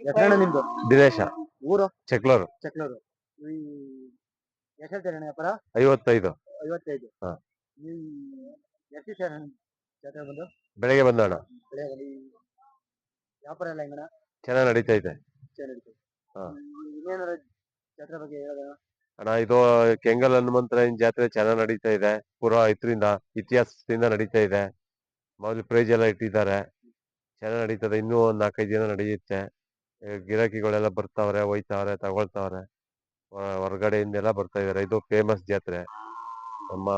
ಹೆಸರಣ್ಣ ನಿಮ್ದು? ದಿನೇಶ. ಊರು? ಚೆಕ್ಲೂರು. ಚಕ್ಲೂರು. ಈ ಎಷ್ಟು ಹೇಳ್ತೀರಣ್ಣ ವ್ಯಾಪಾರ ಐವತ್ತೈದು. ಐವತ್ತೈದು. ಹಾ. ಈ ಎಷ್ಟು ಸರ್ ಜಾತ್ರೆ ಬಂದು? ಬೆಳಗ್ಗೆ ಬಂದೋಣ ಬೆಳೆ ಈ ವ್ಯಾಪಾರ ಎಲ್ಲ ಹೆಂಗಣ ಚೆನ್ನಾಗಿ ನಡೀತೈತೆ ಇದೆ. ನಡೀತದೆ ಹಾ. ಇನ್ನೇನಾರ ಜಾತ್ರೆ ಬಗ್ಗೆ ಅಣ್ಣ ಇದು ಕೆಂಗಲ್ ಹನುಮಂತರಾಯನ ಜಾತ್ರೆ ಚೆನ್ನಾಗಿ ನಡೀತಾ ಇದೆ. ಪುರಾ ಇದ್ರಿಂದ ಇತಿಹಾಸದಿಂದ ನಡೀತಾ ಇದೆ. ಮಾಮೂಲಿ ಪ್ರೈಜ್ ಎಲ್ಲ ಇಟ್ಟಿದ್ದಾರೆ. ಚೆನ್ನಾಗಿ ನಡೀತದೆ. ಇನ್ನೂ ಒಂದ್ ನಾಲ್ಕೈದು ದಿನ ನಡೆಯುತ್ತೆ. ಗಿರಾಕಿಗಳೆಲ್ಲ ಬರ್ತಾವ್ರೆ ಹೋಯ್ತಾವ್ರೆ ತಗೊಳ್ತಾವ್ರೆ. ಹೊರಗಡೆಯಿಂದೆಲ್ಲ ಬರ್ತಾ ಇದಾರೆ. ಇದು ಫೇಮಸ್ ಜಾತ್ರೆ. ನಮ್ಮ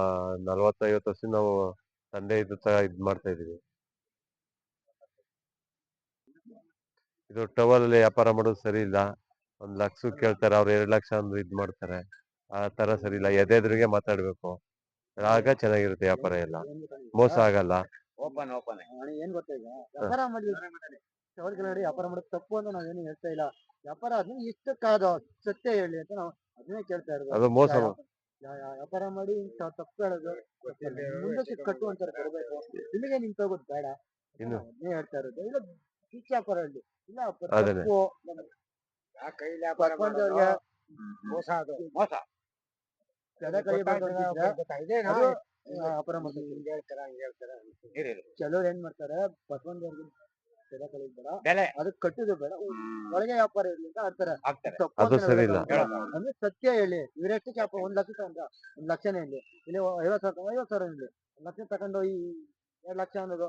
ನಲವತ್ತೈವತ್ತು ವರ್ಷ ನಾವು ತಂದೆ ಇದು ತರ ಇದ್ ಮಾಡ್ತಾ ಇದೀವಿ ಇದು ಟವಲ್ ಅಲ್ಲಿ ವ್ಯಾಪಾರ ಮಾಡೋದು ಸರಿ ಇಲ್ಲ. ಒಂದ್ ಲಕ್ಷ ಕೇಳ್ತಾರೆ ಅವ್ರು ಎರಡು ಲಕ್ಷ ಅಂದ್ರೆ ಇದ್ ಮಾಡ್ತಾರೆ. ಆ ತರ ಸರಿ ಇಲ್ಲ. ಎದೆದ್ರಿಗೆ ಮಾತಾಡ್ಬೇಕು. ಆಗ ಚೆನ್ನಾಗಿರುತ್ತೆ ವ್ಯಾಪಾರ ಎಲ್ಲ? ಮೋಸ ಆಗಲ್ಲ. ವ್ಯಾಪಾರ ನೋಡಿ ವ್ಯಾಪಾರ ಮಾಡೋದು ತಪ್ಪು ಅಂತ ನಾವೇನು ಹೇಳ್ತಾ ಇಲ್ಲ. ವ್ಯಾಪಾರ ಅದನ್ನ ಇಷ್ಟಕ್ಕಾದ ಸತ್ಯ ಹೇಳಿ ಅಂತ ನಾವು ಅದನ್ನೇ ಕೇಳ್ತಾ ಇರೋದು. ಅದು ಮೋಸ ಯಾ- ವ್ಯಾಪಾರ ಮಾಡಿ ಇಂಥ ತಪ್ಪು ಹೇಳೋದು ಮುಂದಕ್ಕೆ ಕಟ್ಟು ಅಂತಾರೆ ನಿಮಗೆ ಇಲ್ಲಿಗೆ ನಿಂತ ಹೋಗೋದು ಬೇಡ. ಇನ್ನು. ಅದನ್ನೇ ಹೇಳ್ತಾ ಇರೋದು. ಇಲ್ಲ ಚಿಕ್ಕ ವ್ಯಾಪಾರ ಹೇಳಿ ಇಲ್ಲ ಅದನ್ನೇ. ತಪ್ಪು. ಆ ಕೈಲಿ ವ್ಯಾಪಾರ ಮಾಡೋದು ಮೋಸ ಅದು. ಮೋಸ. ಜನ? ಅದು ವ್ಯಾಪಾರ ಮಾಡ್ತಾರೆ. ಕೆಲವ್ರು ಏನ್ ಮಾಡ್ತಾರೆ ಬಸವಂತವ್ರಿಗೆ ಬೆಲೆ ಅದಕ್ಕೆ ಕಟ್ಟುದು ಬೇಡ ಒಳಗೆ ವ್ಯಾಪಾರ ಇರ್ಲಿಲ್ಲ ಆಡ್ತಾರೆ ಅದು ಅಂತ ಸರಿ ಇಲ್ಲ. ಅಂದ್ರೆ ಸತ್ಯ ಹೇಳಿ ಇವರೆಷ್ಟು ಕ್ಯಾಪ ಒಂದ್ ಲಕ್ಷ ತಗೊಂಡ ಒಂದ್ ಲಕ್ಷನೇ ಹೇಳಿ ಇಲ್ಲಿ ಐವತ್ ಸಾವಿರ ಐವತ್ ಸಾವಿರ ಹೇಳಿ ಒಂದ್ ಲಕ್ಷ ತಗೊಂಡು ಈ ಎರಡ್ ಲಕ್ಷ ಅನ್ನೋದು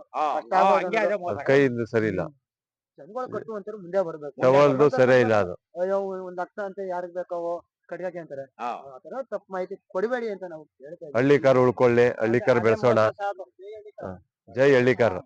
ಕೈಯಿಂದ ಸರಿ ಇಲ್ಲ ಜನಗಳು ಕಟ್ಟುವಂತಾರೆ ಮುಂದೆ ಬರ್ಬೇಕು. ಟವಲ್ದು ಸರಿ ಇಲ್ಲ ಅದು. ಅಯ್ಯೋ ಒಂದ್ ಲಕ್ಷ ಅಂತ ಯಾರಿಗ್ ಬೇಕಾವೋ ಕಡಿಗಾಕಿ ಅಂತಾರೆ. ಆ. ಆತರ ತಪ್ಪು ಮಾಹಿತಿ ಕೊಡಬೇಡಿ ಅಂತ ನಾವು ಹೇಳ್ತಾ ಇದ್ದೀವಿ. ಹಳ್ಳಿ ಕಾರ್ ಉಳ್ಕೊಳ್ಳಿ ಹಳ್ಳಿಕಾರ ಬೆಳೆಸೋಣ. ಜೈ ಹಳ್ಳಿ ಕಾರ್